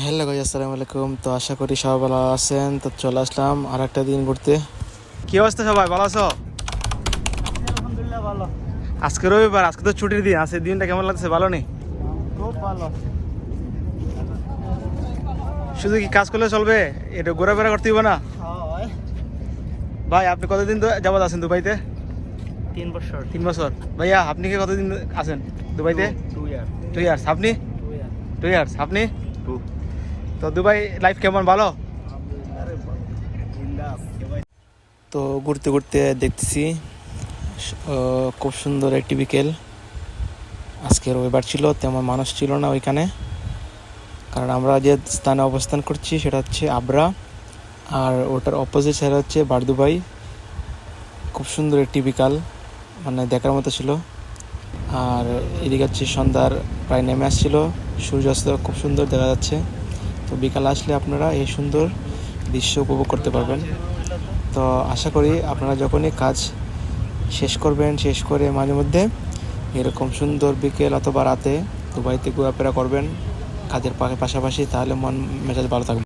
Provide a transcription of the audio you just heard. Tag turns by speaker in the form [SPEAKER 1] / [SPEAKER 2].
[SPEAKER 1] Hello ভাই আসসালামু আলাইকুম। তো আশা করি সবাই ভালো আছেন। তো চলে আসলাম আর একটা দিন ঘুরতে। কি অবস্থা সবাই? ভালো আছো?
[SPEAKER 2] আলহামদুলিল্লাহ ভালো।
[SPEAKER 1] আজকে রবিবার আজকে তো ছুটির দিন। আজকে দিনটা কেমন লাগছে ভালো নেই
[SPEAKER 2] খুব ভালো।
[SPEAKER 1] শুধু কি কাজ করলে চলবে? এটা ঘোরাফেরা করতে হবে না? ভাই আপনি কতদিন তো যাবত আছেন দুবাইতে?
[SPEAKER 2] তিন বছর।
[SPEAKER 1] তিন বছর। ভাইয়া আপনি কি কতদিন আছেন দুবাইতে?
[SPEAKER 2] টু ইয়ার
[SPEAKER 1] টু ইয়ার্স আপনি?
[SPEAKER 2] টু ইয়ার
[SPEAKER 1] টু ইয়ার্স আপনি? তো দুবাই লাইফ কেমন? ভালো? তো ঘুরতে ঘুরতে দেখতেছি খুব সুন্দর একটি বিকেল। আজকে রবিবার ছিল, তেমন মানুষ ছিল না ওইখানে। কারণ আমরা যে স্থানে অবস্থান করছি সেটা হচ্ছে আবরা, আর ওটার অপোজিট সাইড হচ্ছে বারদুবাই। খুব সুন্দর একটি বিকাল মানে দেখার মতো ছিল। আর এদিকে হচ্ছে সন্ধ্যার প্রায় নেমে আসছিল, সূর্যাস্ত খুব সুন্দর দেখা যাচ্ছে। তো বিকাল আসলে আপনারা এই সুন্দর দৃশ্য উপভোগ করতে পারবেন। তো আশা করি আপনারা যখনই কাজ শেষ করবেন, শেষ করে মাঝে মধ্যে এরকম সুন্দর বিকেল অথবা রাতে দুবাইতে ঘোরাফেরা করবেন কাজের পাশাপাশি, তাহলে মন মেজাজ ভালো থাকবে।